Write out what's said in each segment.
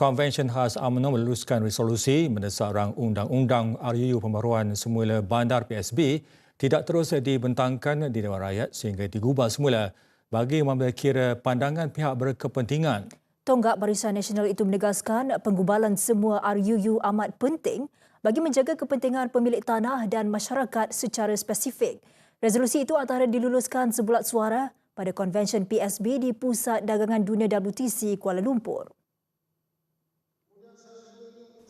Konvensyen khas UMNO meluluskan resolusi mendesak rang undang-undang RUU pembaruan semula bandar PSB tidak terus dibentangkan di Dewan Rakyat sehingga digubal semula bagi mengambil kira pandangan pihak berkepentingan. Tonggak Barisan Nasional itu menegaskan penggubalan semua RUU amat penting bagi menjaga kepentingan pemilik tanah dan masyarakat secara spesifik. Resolusi itu antara diluluskan sebulat suara pada konvensyen PSB di Pusat Dagangan Dunia WTC Kuala Lumpur.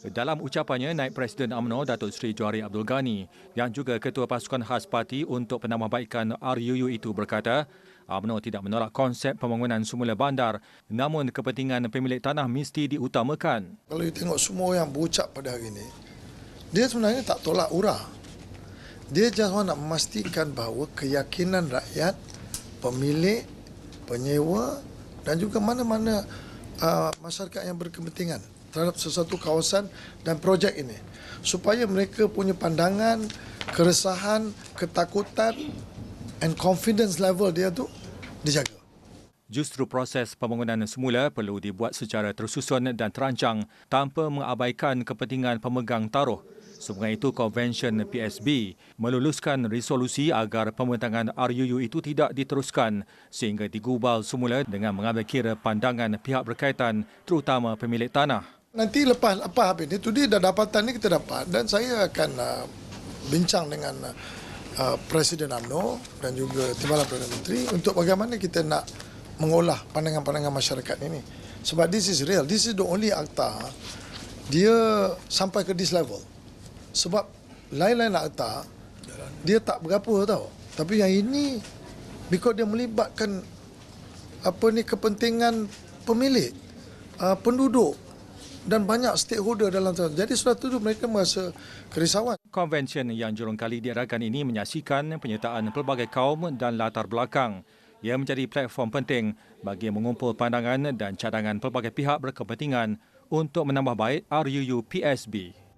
Dalam ucapannya, Naib Presiden UMNO Datuk Seri Johari Abdul Ghani yang juga Ketua Pasukan Khas Parti untuk Penambahbaikan RUU itu berkata, UMNO tidak menolak konsep pembangunan semula bandar namun kepentingan pemilik tanah mesti diutamakan. Kalau you tengok semua yang berucap pada hari ini, dia sebenarnya tak tolak urah. Dia just nak memastikan bahawa keyakinan rakyat, pemilik, penyewa dan juga mana-mana uh, masyarakat yang berkepentingan terhadap sesuatu kawasan dan projek ini supaya mereka punya pandangan, keresahan, ketakutan and confidence level dia tu dijaga. Justru proses pembangunan semula perlu dibuat secara tersusun dan terancang tanpa mengabaikan kepentingan pemegang taruh. Sebagai itu, Konvensyen PSB meluluskan resolusi agar pembentangan RUU itu tidak diteruskan sehingga digubal semula dengan mengambil kira pandangan pihak berkaitan terutama pemilik tanah. Nanti lepas lepas habis itu dia dah dapatan ni kita dapat dan saya akan uh, bincang dengan uh, Presiden AMNO dan juga Timbalan Perdana Menteri untuk bagaimana kita nak mengolah pandangan-pandangan masyarakat ini. Sebab this is real. This is the only akta dia sampai ke this level. Sebab lain-lain akta dia tak berapa tau. Tapi yang ini because dia melibatkan apa ni kepentingan pemilik, uh, penduduk, dan banyak stakeholder dalam tu. Jadi suatu itu mereka merasa kerisauan. Konvensyen yang jurung kali diadakan ini menyaksikan penyertaan pelbagai kaum dan latar belakang yang menjadi platform penting bagi mengumpul pandangan dan cadangan pelbagai pihak berkepentingan untuk menambah baik RUU PSB.